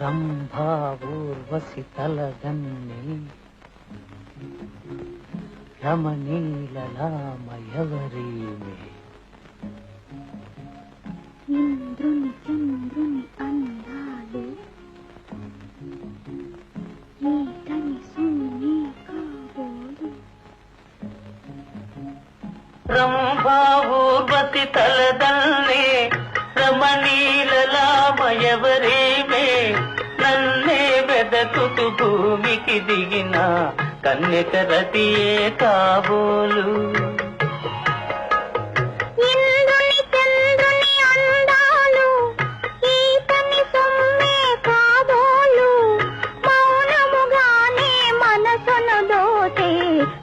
రంభా ఊర్వశి తలదన్ని రమణీలలామయవరీమే ఇంద్రుని చంద్రుని అందాలు. ఈతని సున్ని కాబోలు రంభా ఊర్వశి తలదన్ని భూమికి దిగిన కన్యక రతియే కాబోలు.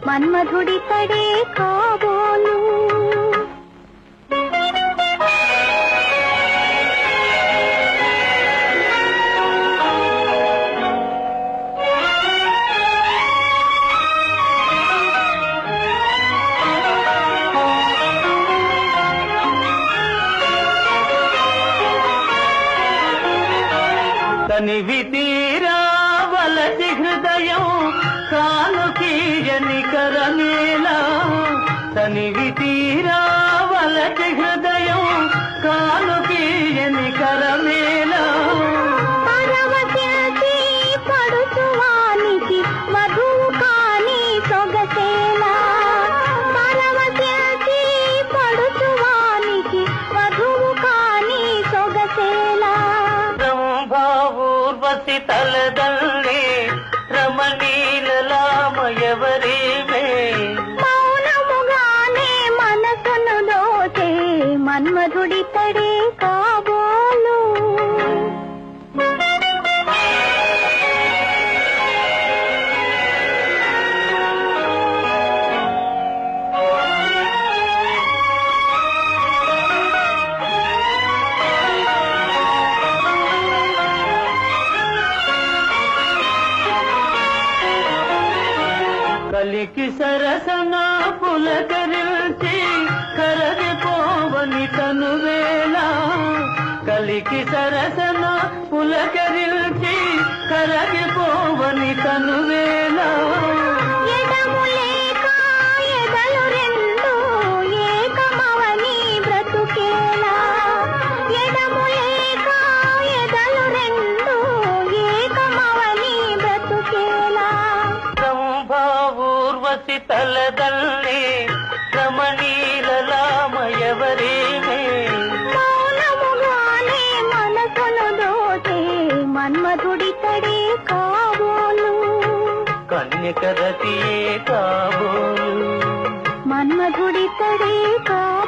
మన్మధుడి పడే కాబోలు. తనివి తీరా వలసి హృదయం కాలుకీయని కరమేలా తనివి తీరా హృదయం ఊర్వశి తలదల్లి రమణీలలామయవరీమే మౌనముగానే మనసును దోచే మన్మధుడి తడే కలికి సరసన పులకరించి కరగిపోవని తనువేళ. కలికి సరసన పులకరించి కరగి ఊర్వశి తలదల్లి మౌనముగానే మనసును దోచే మన్మధుడి తడే కాబోలు. కన్యక రతియే కాబోలు. మన్మధుడి తడే కాబోలు.